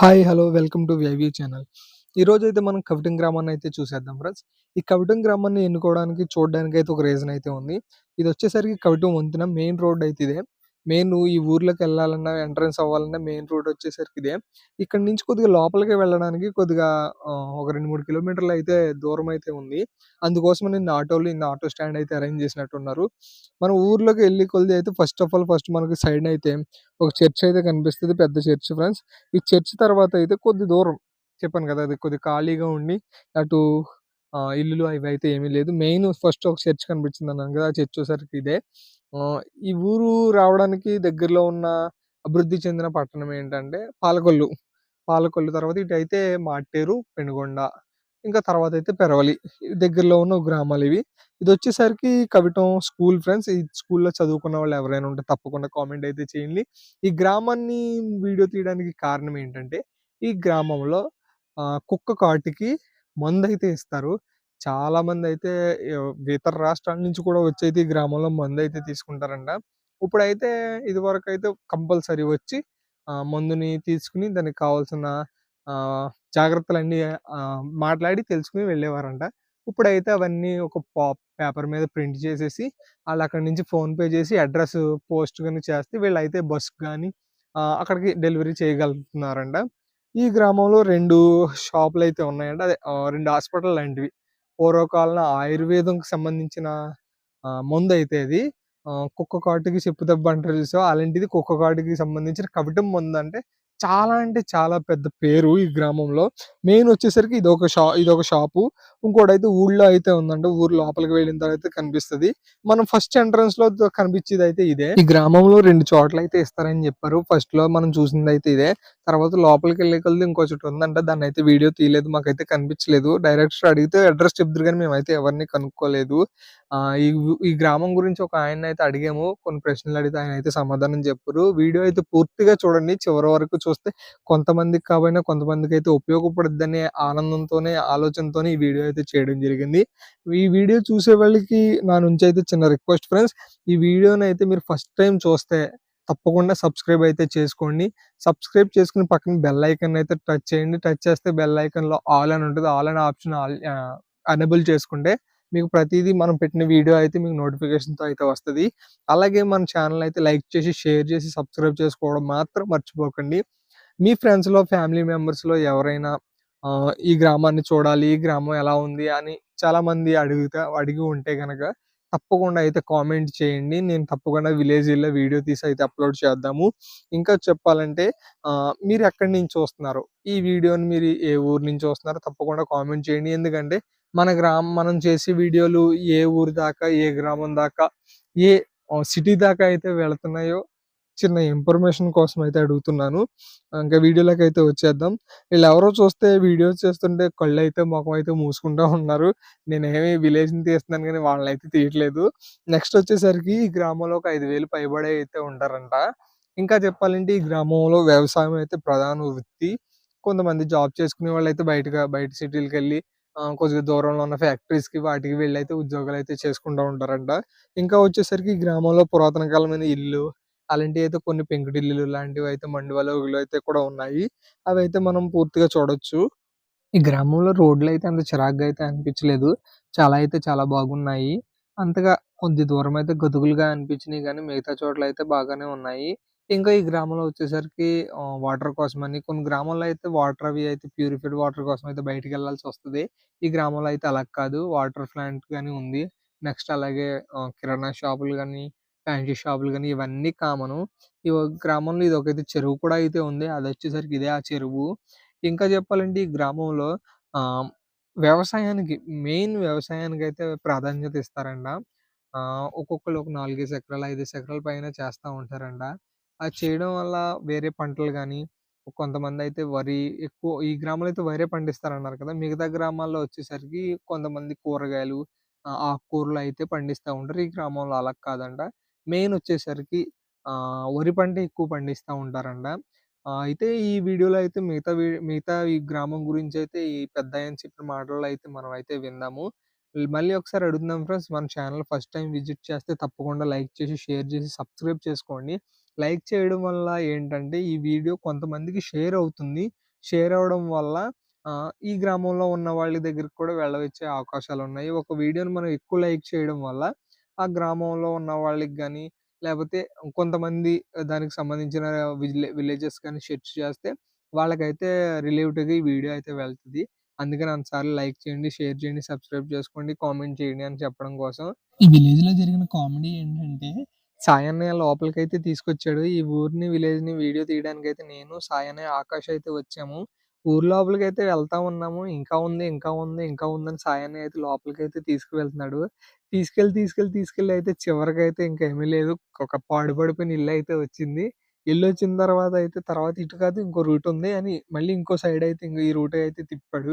Hi hello welcome to వైవ్యూ channel ఈరోజు అయితే మనం కవిటం గ్రామాన్ని అయితే చూసేద్దాం ఫ్రెండ్స్ ఈ కవిటం గ్రామాన్ని ఎన్నుకోవడానికి చూడడానికి అయితే ఒక రీజన్ అయితే ఉంది. ఇది వచ్చేసరికి కవిటం వంతెన మెయిన్ రోడ్ అయితే ఇదే. మెయిన్ ఈ ఊర్లోకి వెళ్ళాలన్నా ఎంట్రన్స్ అవ్వాలన్నా మెయిన్ రోడ్ వచ్చేసరికి ఇదే. ఇక్కడ నుంచి కొద్దిగా లోపలికి వెళ్ళడానికి కొద్దిగా ఒక రెండు మూడు కిలోమీటర్లు అయితే దూరం అయితే ఉంది. అందుకోసం నేను ఆటోలు ఇన్ని ఆటో స్టాండ్ అయితే అరేంజ్ చేసినట్టున్నారు. మనం ఊర్లోకి వెళ్ళి కొద్ది అయితే ఫస్ట్ ఆఫ్ ఆల్ ఫస్ట్ మనకి సైడ్ అయితే ఒక చర్చ్ అయితే కనిపిస్తుంది పెద్ద చర్చ్ ఫ్రెండ్స్. ఈ చర్చ్ తర్వాత అయితే కొద్ది దూరం. చెప్పాను కదా అది కొద్ది ఖాళీగా ఉండి అటు ఇల్లులు అవి అయితే ఏమీ లేదు. మెయిన్ ఫస్ట్ ఒక చర్చ్ కనిపించింది అన్నాను కదా చర్చ్ వచ్చేసరికి ఇదే. ఈ ఊరు రావడానికి దగ్గరలో ఉన్న అభివృద్ధి చెందిన పట్టణం ఏంటంటే పాలకొల్లు. పాలకొల్లు తర్వాత ఇటు అయితే మాటేరు పెనుగొండ ఇంకా తర్వాత అయితే పెరవలి. దగ్గరలో ఉన్న గ్రామాలు ఇవి. ఇది వచ్చేసరికి కవిటం స్కూల్ ఫ్రెండ్స్. ఈ స్కూల్లో చదువుకున్న వాళ్ళు ఎవరైనా ఉంటే తప్పకుండా కామెంట్ అయితే చేయండి. ఈ గ్రామాన్ని వీడియో తీయడానికి కారణం ఏంటంటే ఈ గ్రామంలో కుక్క కాటికి మందు అయితే ఇస్తారు. చాలా మంది అయితే ఇతర రాష్ట్రాల నుంచి కూడా వచ్చి అయితే ఈ గ్రామంలో మందు అయితే తీసుకుంటారంట. ఇప్పుడైతే ఇది వరకు అయితే కంపల్సరీ వచ్చి మందుని తీసుకుని దానికి కావాల్సిన జాగ్రత్తలన్నీ మాట్లాడి తెలుసుకుని వెళ్ళేవారంట. ఇప్పుడైతే అవన్నీ ఒక పేపర్ మీద ప్రింట్ చేసేసి వాళ్ళు అక్కడి నుంచి ఫోన్ పే చేసి అడ్రస్ పోస్ట్ కానీ చేస్తే వీళ్ళైతే బస్ కానీ అక్కడికి డెలివరీ చేయగలుగుతున్నారంట. ఈ గ్రామంలో రెండు షాపులు అయితే ఉన్నాయండి. అదే రెండు హాస్పిటల్ లాంటివి. పూర్వకాలం ఆయుర్వేదంకి సంబంధించిన మందు అయితే అది. ఆ, కుక్క కాటుకి చెప్పు దెబ్బ అంటారు చూసావు? అలాంటిది కుక్క కాటుకి సంబంధించిన కవిటం మందు అంటే చాలా అంటే చాలా పెద్ద పేరు ఈ గ్రామంలో. మెయిన్ వచ్చేసరికి ఇది ఒక షా ఇది ఒక షాపు. ఇంకోటి అయితే ఊళ్ళో అయితే ఉందంట ఊరు లోపలికి వెళ్ళిన తర్వాత కనిపిస్తది. మనం ఫస్ట్ ఎంట్రన్స్లో కనిపించేది అయితే ఇదే. ఈ గ్రామంలో రెండు చోట్ల అయితే ఇస్తారని చెప్పారు. ఫస్ట్లో మనం చూసింది అయితే ఇదే. తర్వాత లోపలికి వెళ్ళే కొద్ది ఇంకో చోటు ఉందంట. దాన్ని అయితే వీడియో తీయలేదు. మాకైతే కనిపించలేదు. డైరెక్ట్ అడిగితే అడ్రస్ చెప్తారు కానీ మేమైతే ఎవరిని కనుక్కోలేదు. ఈ ఈ గ్రామం గురించి ఒక ఆయన అయితే అడిగాము. కొన్ని ప్రశ్నలు అడిగితే ఆయన అయితే సమాధానం చెప్పారు. వీడియో అయితే పూర్తిగా చూడండి. చివరి వరకు చూస్తే కొంతమందికి కాబోయినా కొంతమందికి అయితే ఉపయోగపడుద్దనే ఆనందంతోనే ఆలోచనతోనే ఈ వీడియో అయితే చేయడం జరిగింది. ఈ వీడియో చూసే వాళ్ళకి నా నుంచి అయితే చిన్న రిక్వెస్ట్ ఫ్రెండ్స్ ఈ వీడియోని అయితే మీరు ఫస్ట్ టైం చూస్తే తప్పకుండా సబ్స్క్రైబ్ అయితే చేసుకోండి. సబ్స్క్రైబ్ చేసుకుని పక్కన బెల్ ఐకన్ అయితే టచ్ చేయండి. టచ్ చేస్తే బెల్ ఐకన్లో ఆల్ అని ఉంటుంది. ఆల్ అనే ఆప్షన్ ఆల్ అనబుల్ చేసుకుంటే మీకు ప్రతిదీ మనం పెట్టిన వీడియో అయితే మీకు నోటిఫికేషన్తో అయితే వస్తుంది. అలాగే మన ఛానల్ అయితే లైక్ చేసి షేర్ చేసి సబ్స్క్రైబ్ చేసుకోవడం మాత్రం మర్చిపోకండి. మీ ఫ్రెండ్స్లో ఫ్యామిలీ మెంబర్స్లో ఎవరైనా ఈ గ్రామాన్ని చూడాలి ఈ గ్రామం ఎలా ఉంది అని చాలామంది అడుగుతా అడిగి ఉంటే కనుక తప్పకుండా అయితే కామెంట్ చేయండి. నేను తప్పకుండా విలేజ్లో వీడియో తీసి అయితే అప్లోడ్ చేద్దాము. ఇంకా చెప్పాలంటే మీరు ఎక్కడి నుంచి చూస్తున్నారు? ఈ వీడియోని మీరు ఏ ఊరు నుంచి చూస్తున్నారో? తప్పకుండా కామెంట్ చేయండి. ఎందుకంటే మన గ్రామం మనం చేసే వీడియోలు ఏ ఊరు దాకా ఏ గ్రామం దాకా ఏ సిటీ దాకా అయితే వెళ్తున్నాయో చిన్న ఇన్ఫర్మేషన్ కోసం అయితే అడుగుతున్నాను. ఇంకా వీడియోలోకి అయితే వచ్చేద్దాం. వీళ్ళు ఎవరో చూస్తే వీడియోస్ చేస్తుంటే కళ్ళు అయితే ముఖం అయితే మూసుకుంటా ఉన్నారు. నేనేమి విలేజ్ని తీస్తున్నాను కానీ వాళ్ళని అయితే తీయట్లేదు. నెక్స్ట్ వచ్చేసరికి ఈ గ్రామంలో ఒక ఐదు వేలు పైబడే అయితే ఉంటారంట. ఇంకా చెప్పాలంటే ఈ గ్రామంలో వ్యవసాయం అయితే ప్రధాన వృత్తి. కొంతమంది జాబ్ చేసుకునే వాళ్ళు అయితే బయటగా బయట సిటీలకు వెళ్ళి కొద్దిగా దూరంలో ఉన్న ఫ్యాక్టరీస్కి వాటికి వెళ్ళి అయితే ఉద్యోగాలు అయితే చేసుకుంటూ ఉంటారంట. ఇంకా వచ్చేసరికి ఈ గ్రామంలో పురాతన కాలమైన ఇల్లు అలాంటివి అయితే కొన్ని పెంకుటిల్లు లాంటివి అయితే మండువలోగులు అయితే కూడా ఉన్నాయి. అవి అయితే మనం పూర్తిగా చూడొచ్చు. ఈ గ్రామంలో రోడ్లు అయితే అంత చిరాగ్గా అయితే అనిపించలేదు. చాలా అయితే చాలా బాగున్నాయి. అంతగా కొద్ది దూరం అయితే గతుకులుగా అనిపించినాయి కానీ మిగతా చోట్ల అయితే బాగానే ఉన్నాయి. ఇంకా ఈ గ్రామంలో వచ్చేసరికి వాటర్ కోసం అని కొన్ని గ్రామాల్లో అయితే వాటర్ అవి అయితే ప్యూరిఫైడ్ వాటర్ కోసం అయితే బయటికి వెళ్ళాల్సి వస్తుంది. ఈ గ్రామంలో అయితే అలా కాదు. వాటర్ ప్లాంట్ కానీ ఉంది. నెక్స్ట్ అలాగే కిరాణా షాపులు కానీ ఫ్యాన్సీ షాపులు కానీ ఇవన్నీ కామను. ఈ ఒ- గ్రామంలో ఇది ఒకైతే చెరువు కూడా అయితే ఉంది. అది వచ్చేసరికి ఇదే ఆ చెరువు. ఇంకా చెప్పాలంటే ఈ గ్రామంలో ఆ వ్యవసాయానికి మెయిన్ వ్యవసాయానికి అయితే ప్రాధాన్యత ఇస్తారంట. ఆ ఒక్కొక్కరు ఒక నాలుగేసి ఎకరాలు ఐదు ఎకరాల పైన చేస్తా ఉంటారంట. అది చేయడం వల్ల వేరే పంటలు కానీ కొంతమంది అయితే వరి ఎక్కువ ఈ గ్రామంలో అయితే వరే పండిస్తారన్నారు కదా! మిగతా గ్రామాల్లో వచ్చేసరికి కొంతమంది కూరగాయలు ఆకుకూరలు అయితే పండిస్తూ ఉంటారు. ఈ గ్రామంలో అలా కాదంట. మెయిన్ వచ్చేసరికి వరి పంట ఎక్కువ పండిస్తూ ఉంటారంట. అయితే ఈ వీడియోలో అయితే మిగతా మిగతా ఈ గ్రామం గురించి అయితే ఈ పెద్దాయన చెప్పిన మాటల్లో అయితే మనమైతే విందాము. మళ్ళీ ఒకసారి అడుగుతున్నాం ఫ్రెండ్స్. మన ఛానల్ ఫస్ట్ టైం విజిట్ చేస్తే తప్పకుండా లైక్ చేసి షేర్ చేసి సబ్స్క్రైబ్ చేసుకోండి. లైక్ చేయడం వల్ల ఏంటంటే ఈ వీడియో కొంతమందికి షేర్ అవుతుంది. షేర్ అవ్వడం వల్ల ఈ గ్రామంలో ఉన్న వాళ్ళ దగ్గరికి కూడా వెళ్ళవచ్చే అవకాశాలు ఉన్నాయి ఒక వీడియోని మనం ఎక్కువ లైక్ చేయడం వల్ల ఆ గ్రామంలో ఉన్న వాళ్ళకి కానీ లేకపోతే కొంతమంది దానికి సంబంధించిన విలే విలేజెస్ కానీ సెర్చ్ చేస్తే వాళ్ళకైతే రిలేటివ్గా ఈ వీడియో అయితే వెళ్తుంది. అందుకని అంతసార్లు లైక్ చేయండి షేర్ చేయండి సబ్స్క్రైబ్ చేసుకోండి కామెంట్ చేయండి అని చెప్పడం కోసం. ఈ విలేజ్లో జరిగిన కామెడీ ఏంటంటే సాయన్నయ్య లోపలికి అయితే తీసుకొచ్చాడు. ఈ ఊరిని విలేజ్ని వీడియో తీయడానికి అయితే నేను సాయన్నయ్య ఆకాష్ అయితే వచ్చాము. ఊరు లోపలికి అయితే వెళ్తా ఉన్నాము. ఇంకా ఉంది ఇంకా ఉంది ఇంకా ఉందని సాయన్నయ్య అయితే లోపలికి అయితే తీసుకువెళ్తున్నాడు. తీసుకెళ్ళి తీసుకెళ్ళి తీసుకెళ్ళి అయితే చివరికి అయితే ఇంకా లేదు. ఒక పాడుపడిపోయిన ఇల్లు అయితే వచ్చింది. ఇల్లు వచ్చిన తర్వాత అయితే తర్వాత ఇటు కాదు ఇంకో రూట్ ఉంది అని మళ్ళీ ఇంకో సైడ్ అయితే ఇంకో ఈ రూట్ అయితే తిప్పాడు.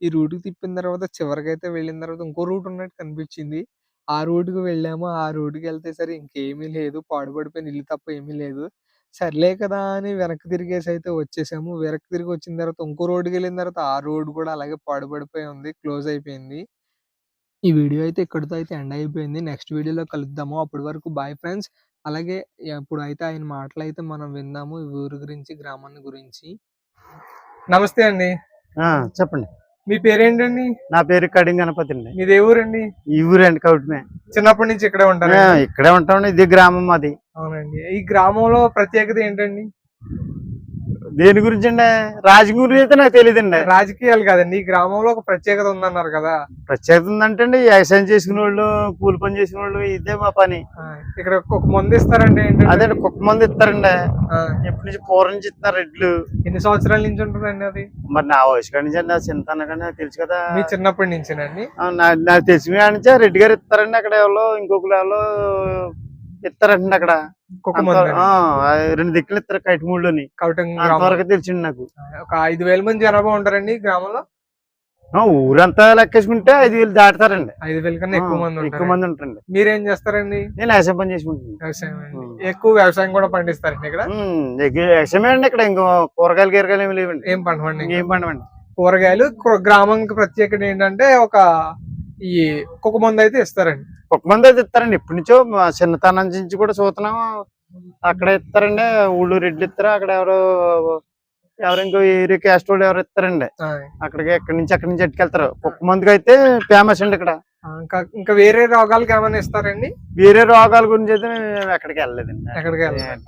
ఈ రూట్కి తిప్పిన తర్వాత చివరికి అయితే వెళ్ళిన తర్వాత ఇంకో రూట్ ఉన్నట్టు కనిపించింది. ఆ రూట్కి వెళ్ళాము. ఆ రూట్కి వెళ్తే సరే ఇంకేమీ లేదు. పాడుపడిపోయిన ఇల్లు తప్ప ఏమీ లేదు. సర్లే కదా అని వెనక్కి తిరిగేసి అయితే వచ్చేసాము. వెనక్కి తిరిగి వచ్చిన తర్వాత ఇంకో రోడ్డుకి వెళ్ళిన తర్వాత ఆ రోడ్ కూడా అలాగే పాడుపడిపోయి ఉంది. క్లోజ్ అయిపోయింది. ఈ వీడియో అయితే ఇక్కడితో అయితే ఎండ్ అయిపోయింది. నెక్స్ట్ వీడియోలో కలుద్దాము. అప్పటి వరకు బాయ్ ఫ్రెండ్స్. అలాగే ఇప్పుడు అయితే ఆయన మాటలు అయితే మనం విందాము ఈ ఊరు గురించి గ్రామాన్ని గురించి. నమస్తే అండి. చెప్పండి. మీ పేరేంటండి? నా పేరు కడింగ్ గణపతి అండి. మీది ఏ ఊరండి? ఈ ఊరండి కౌటమే చిన్నప్పటి నుంచి ఇక్కడే ఉంటారు? ఆ, ఇక్కడే ఉంటామండి. ఇది గ్రామం మాది. అవునండి. ఈ గ్రామంలో ప్రత్యేకత ఏంటండి? దేని గురించి అండి రాజకీయ గురించి అయితే నాకు తెలియదండి రాజకీయాలు కాదండి ఈ గ్రామంలో ఒక ప్రత్యేకత ఉందన్నారు కదా. ప్రత్యేకత ఉందంటే అండి వ్యవసాయం చేసుకునే వాళ్ళు కూలి పని చేసిన వాళ్ళు ఇదే మా పని. ఇక్కడ ఒక మందు ఇస్తారండి అదే కుక్క మంది ఇస్తారండి. ఎప్పటి నుంచి పూర్వం నుంచి ఇస్తున్నారు రెడ్లు? ఎన్ని సంవత్సరాల నుంచి ఉంటుందండి అది? మరి నా వయసు కాడి నుంచి అండి చింతన కానీ నాకు తెలుసు కదా. మీ చిన్నప్పటి నుంచేనండి? నాకు తెలిసిన కాడి నుంచే రెడ్డి గారు ఇస్తారండి అక్కడ ఎవరో ఇంకొకరు ఎవరో ఇస్తారండి అక్కడ. రెండు దిక్కులు ఇస్తారు కౌటం గ్రామం. అంతవరకు తెలిసింది నాకు. ఒక ఐదు వేల మంది జనాభా ఉంటారండి గ్రామంలో? ఊరంతా లెక్కేసుకుంటే ఐదు వేలు దాటుతారండి. ఐదు వేల కన్నా ఎక్కువ మంది ఎక్కువ మంది ఉంటారండి. మీరేం చేస్తారండి? నేను వ్యవసాయం పని ఉం. ఎక్కువ వ్యవసాయం కూడా పండిస్తారండి ఇక్కడ? వ్యవసాయమే అండి ఇక్కడ. ఇంకో కూరగాయలు గీరగాయలు ఏమి లేవండి. ఏం పండవండి? ఇంకేం పండవండి. కూరగాయలు గ్రామానికి ప్రత్యేకత ఏంటంటే ఒక ఈ కుక్క మందు అయితే ఇస్తారండి. ఒక మంది అయితే ఇస్తారండి ఇప్పటి నుంచో చిన్నతనం నుంచి కూడా చూస్తున్నాం. అక్కడ ఇస్తారండి. ఊళ్ళో రెడ్లు ఇస్తారు. అక్కడ ఎవరో ఎవరు ఇంకో ఏరియా క్యాస్ట్ వాళ్ళు ఎవరు ఇస్తారండి. అక్కడికి ఎక్కడి నుంచి అక్కడి నుంచి ఎట్టుకెళ్తారు? కుక్క మందుకి అయితే ఫేమస్ అండి ఇక్కడ. ఇంకా ఇంకా వేరే రోగాలకి ఏమైనా ఇస్తారండి? వేరే రోగాల గురించి అయితే మేము ఎక్కడికి వెళ్ళలేదండి. ఎక్కడికి వెళ్ళలేదు.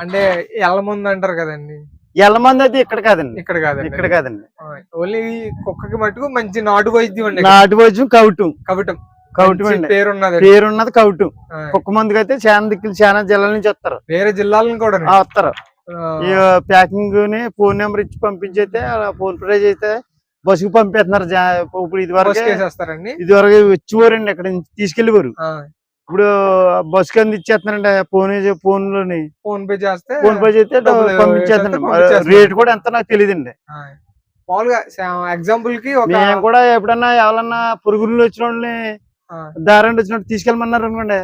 అంటే ఎల్ల మందు అంటారు కదండి. ఎల్ల మంది అయితే ఇక్కడ కాదండి. ఇక్కడ కాదండి. ఇక్కడ కాదండి ఓన్లీ కుక్కకి మటుకు మంచి నాటు వైద్యం అండి ఇక్కడ. నాటు వైద్యం కౌటం. కవిటం కౌటం అండి. పేరు ఉన్నది పేరున్నది కౌటం. ఆ, కుక్క మందుకి అయితే చాలా దిక్కులు చాలా జిల్లాల నుంచి వస్తారు. వేరే జిల్లాలను కూడా వస్తారు. ప్యాకింగ్ని ఫోన్ నెంబర్ ఇచ్చి పంపించైతే ఫోన్ పే చేస్తే బస్సుకు పంపిస్తున్నారు జా- ఇప్పుడు ఇది వరకు ఇది వరకు వచ్చేవారండి నుంచి తీసుకెళ్ళేవారు ఆ, ఇప్పుడు బస్సు కింద ఇచ్చేస్తున్నారండి ఫోన్ ఫోన్లోని ఫోన్ పే చేస్తే ఫోన్ పే చేస్తే పంపించేస్తున్నారు. రేట్ కూడా ఎంత నాకు తెలియదండి. ఆ, మామూలుగా ఎగ్జాంపుల్కి మేము కూడా ఎప్పుడన్నా ఎవరన్నా పురుగులు వచ్చిన వాళ్ళని దారండి వచ్చినట్టు తీసుకెళ్ళమన్నారు అనుకోండి.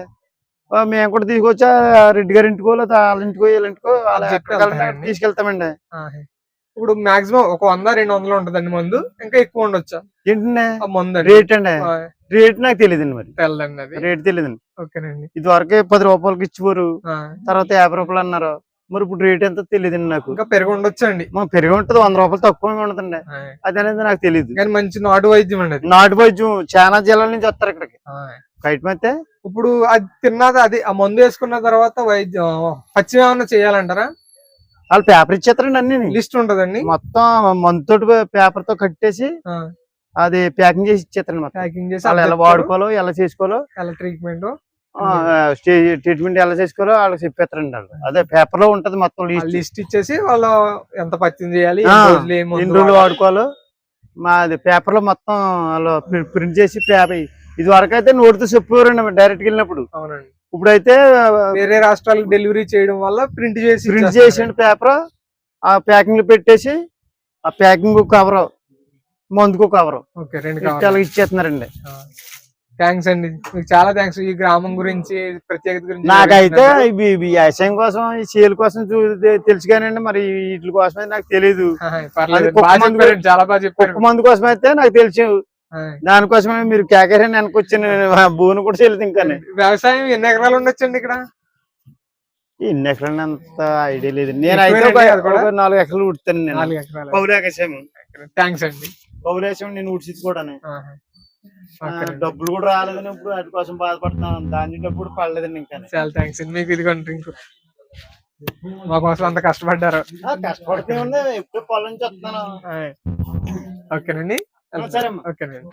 మేము కూడా తీసుకొచ్చా రెడ్డి గారి ఇంటికో లేదా వాళ్ళ ఇంటికో వీళ్ళ ఇంటికో. తీసుకెళ్తామండి. ఇప్పుడు మాక్సిమం ఒక వంద రెండు వందలు ఉంటదండి మందు. ఇంకా ఎక్కువ ఉండొచ్చా? ఏంటండి మందు. రేట్ అండి రేట్ నాకు తెలియదండి మరి. తెల్లదండి అది. రేట్ తెలియదండి ఓకేనండి. ఇది వరకే పది రూపాయలకి ఇచ్చేవారు. ఆ, తర్వాత యాభై రూపాయలు అన్నారు. మరి ఇప్పుడు రేట్ ఎంత తెలియదండి నాకు. ఇంకా పెరుగు ఉండొచ్చు అండి మా పెరిగి ఉంటది వంద రూపాయలు తక్కువ ఉండదండి. అది అనేది నాకు తెలియదు కానీ మంచి నాటు వైద్యం అండి నాటు వైద్యం చాలా జిల్లాల నుంచి వస్తారు ఇక్కడికి. ఆ, కైట్ అయితే? ఇప్పుడు అది తిన్నది అది ఆ మందు వేసుకున్న తర్వాత వైద్యం పచ్చిమ ఏమన్నా చేయాలంటారా? వాళ్ళు పేపర్ ఇచ్చేస్తారండి అన్ని లిస్ట్ ఉంటదండి? మొత్తం మంతు పేపర్తో కట్టేసి అది ప్యాకింగ్ చేసి ఇచ్చేస్తారండి ప్యాకింగ్ చేసి వాళ్ళు ఎలా వాడుకోవాలో ఎలా చేసుకోవాలో ఎలా ట్రీట్మెంట్? ట్రీట్మెంట్ ఎలా చేసుకోవాలో వాళ్ళకి చెప్పేస్తారండి వాళ్ళు. అదే పేపర్లో ఉంటది మొత్తం లిస్ట్. ఇచ్చేసి వాళ్ళు ఎంత పచ్చిం చేయాలి ఎన్ని రోజులు. వాడుకోవాలో మాది పేపర్లో మొత్తం వాళ్ళు ప్రింట్ చేసి పేపర్ ఇది వరకు అయితే నోటితో చెప్పేవారండి డైరెక్ట్ వెళ్ళినప్పుడు. అవునండి. ఇప్పుడైతే వేరే రాష్ట్రాలకు డెలివరీ చేయడం వల్ల ప్రింట్ చేసి ప్రింట్. చేసిన పేపర్ ఆ ప్యాకింగ్ పెట్టేసి ఆ ప్యాకింగ్ కవర్ మందుకు కవర్ ఇచ్చేస్తున్నారండి. థ్యాంక్స్ అండి. మీకు చాలా థ్యాంక్స్ ఈ గ్రామం గురించి ప్రత్యేకత గురించి నాకైతే ఇవి వ్యవసాయం కోసం ఈ సేల్ కోసం తెలుసు కానండి మరి వీటి కోసమే నాకు తెలియదు చాలా బాగా చెప్పారు. మందు కోసం అయితే నాకు తెలుసు. దానికోసమే మీరు కేకరని వెనకొచ్చిన భూమి కూడా చెల్లింది ఇంకా వ్యవసాయం ఎన్ని ఎకరాలు ఉండొచ్చండి ఇక్కడ? ఇన్ని ఎకరాలు అంత ఐడియా లేదు. కూడా? ఒక నాలుగు ఎకరాలు ఉడుతాను నేను. థ్యాంక్స్ అండి. పౌలేసం నేను ఉడిచి కూడా. డబ్బులు కూడా రాలేదని ఇప్పుడు వాటి కోసం బాధపడుతున్నాను. దాని డబ్బులు పడలేదండి ఇంకా చాలా థ్యాంక్స్ అండి. మీకు ఇదిగోండి డ్రింక్. మా కోసం అంత కష్టపడ్డారు. కష్టపడితే ఉంది ఎప్పుడు పొలం ఆయ్. ఓకేనండి. ఓకేనండి